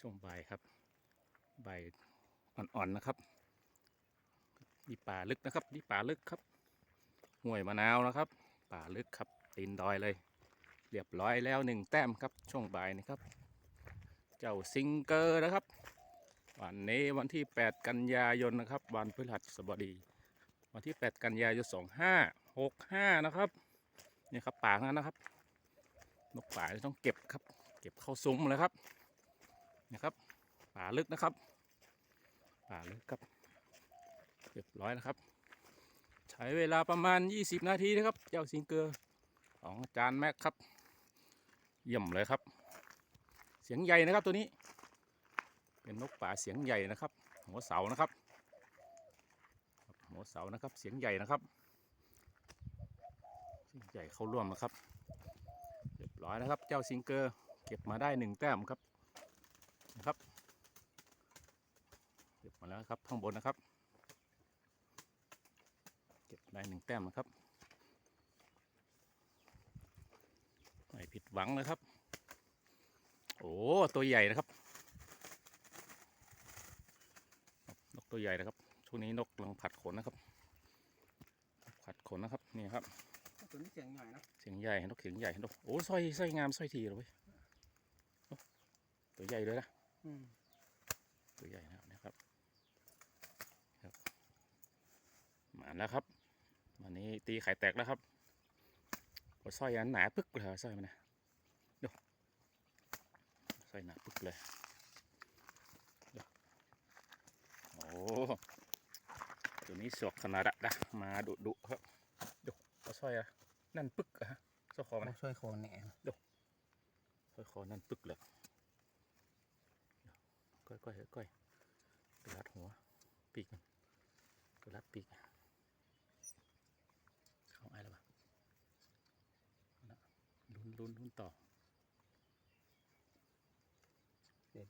ช่วงบ่ายครับบ่ายอ่อนๆนะครับนี่ป่าลึกนะครับนี่ป่าลึกครับห้วยมะนาวนะครับ ป่าลึกครับตีนดอยเลย เรียบร้อยแล้วหนึ่งแต้มครับช่วงบ่ายนี้ครับ เจ้าซิงเกอร์นะครับ วันนี้วันที่ 8 กันยายนนะครับ วันพฤหัสบดีวันที่ 8 กันยายน 2565 นะครับนี่ครับป่านั้นนะครับ นกป่าต้องเก็บครับ เก็บเข้าซุ้มเลยครับ นะครับป่าลึกนะครับป่าลึกครับเรียบร้อยนะครับ ใช้เวลาประมาณ 20 นาทีนะครับ เจ้าซิงเกอร์ของอาจารย์แม็กครับเยี่ยมเลยครับ เสียงใหญ่นะครับตัวนี้ เป็นนกป่าเสียงใหญ่นะครับ หัวเสานะครับ หัวเสานะครับเสียงใหญ่นะครับเสียงใหญ่เข้าร่วมนะครับ เรียบร้อยนะครับ เจ้าซิงเกอร์เก็บมาได้หนึ่งแต้มครับ นะครับเก็บมาแล้วครับข้างบนนะครับ เก็บได้หนึ่งแต้มนะครับไม่ผิดหวังเลยครับ โอ้ตัวใหญ่นะครับ นกตัวใหญ่นะครับ ช่วงนี้นกกำลังผัดขนนะครับ ผัดขนนะครับนี่ครับตัวนี้เสียงใหญ่นะเสียงใหญ่นกเสียงใหญ่นกโอ้สร้อยสร้อยงามสร้อยทีเลยเว้ยโอ้ตัวใหญ่เลยนะอืม ตัวใหญ่นะครับนะครับ ครับมาแล้วครับ วันนี้ตีไข่แตกแล้วครับโอ้สร้อยอันหนาปึ๊กเลยสร้อยมันนะดูสร้อยหนาปึ๊กเลยดูโอ้ตัวนี้สวกขนาดะมาดุดุๆครับดูเอาสร้อยอะนั่นปึ๊กอะฮะสร้อยคอมันนะช่วยโคนแหนค่อยคอนั่นปึกเลย ก้อยก้อยก้อยกระลัดหัว ปีกมันกระลัดปีกเข้าไอ้แล้วปะเอาละลุ้นลุ้นลุ้นต่อเดี๋ยว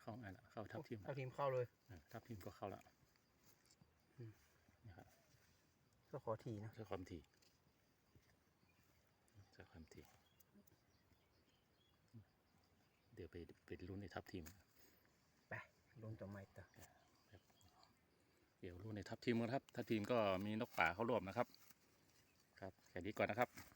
เข้าไอ้ละเข้าทับทิมเอาทีมเข้าเลยเออทับทิมก็เข้าละอืมนะครับก็ขอทีนะใช้ความถี่ใช้ความถี่เดี๋ยวไปไปลุ้นในทับทิมลงต่อไม้ต่อเดี๋ยวรู้ในทัพทีมกันครับทัพทีมก็มีนกป่าเข้าร่วมนะครับ ครับแค่นี้ก่อนนะครับ